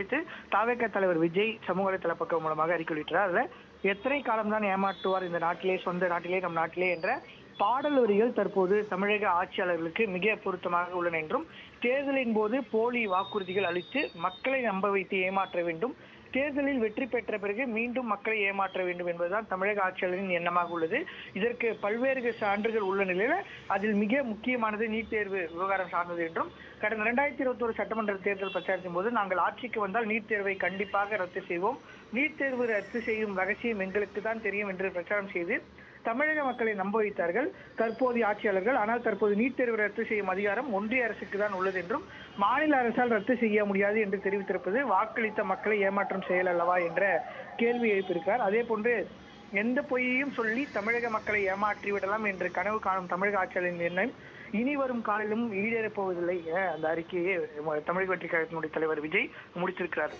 கண்டித்து தாவேக தலைவர் விஜய் சமூக வலைதள பக்கம் மூலமாக அறிக்கை வெளியிட்டார். அதுல எத்தனை காலம்தான் ஏமாற்றுவார் இந்த நாட்டிலே சொந்த நாட்டிலே நம் நாட்டிலே என்ற பாடல் வரிகள் தற்போது தமிழக ஆட்சியாளர்களுக்கு மிக பொருத்தமாக உள்ளன என்றும் தேர்தலின் போது போலி வாக்குறுதிகள் அளித்து மக்களை நம்ப வைத்து ஏமாற்ற வேண்டும் தேர்தலில் வெற்றி பெற்ற பிறகு மீண்டும் மக்களை ஏமாற்ற வேண்டும் என்பதுதான் தமிழக ஆட்சியாளரின் எண்ணமாக உள்ளது. இதற்கு பல்வேறு சான்றுகள் உள்ள நிலையில அதில் மிக முக்கியமானது நீட் தேர்வு விவகாரம் சார்ந்தது என்றும் கடந்த இரண்டாயிரத்தி இருபத்தி ஒரு சட்டமன்ற தேர்தல் பிரச்சாரத்தின் போது நாங்கள் ஆட்சிக்கு வந்தால் நீட் தேர்வை கண்டிப்பாக ரத்து செய்வோம். நீட் தேர்வு ரத்து செய்யும் ரகசியம் எங்களுக்கு தான் தெரியும் என்று பிரச்சாரம் செய்து தமிழக மக்களை நம்ப வைத்தார்கள். தற்போதைய ஆட்சியாளர்கள் ஆனால் தற்போது நீட் தேர்வு ரத்து செய்யும் அதிகாரம் ஒன்றிய அரசுக்கு தான் உள்ளது என்றும் மாநில அரசால் ரத்து செய்ய முடியாது என்று தெரிவித்திருப்பது வாக்களித்த மக்களை ஏமாற்றும் செயல் அல்லவா என்ற கேள்வி எழுப்பியிருக்கிறார். அதே போன்று எந்த பொய்யையும் சொல்லி தமிழக மக்களை ஏமாற்றி விடலாம் என்று கனவு காணும் தமிழக ஆட்சியாளரின் எண்ணம் இனி வரும் காலிலும் ஈடேறப் போவதில்லை என அந்த அறிக்கையை தமிழக வெற்றி கழகத்தினுடைய தலைவர் விஜய் முடித்திருக்கிறார்.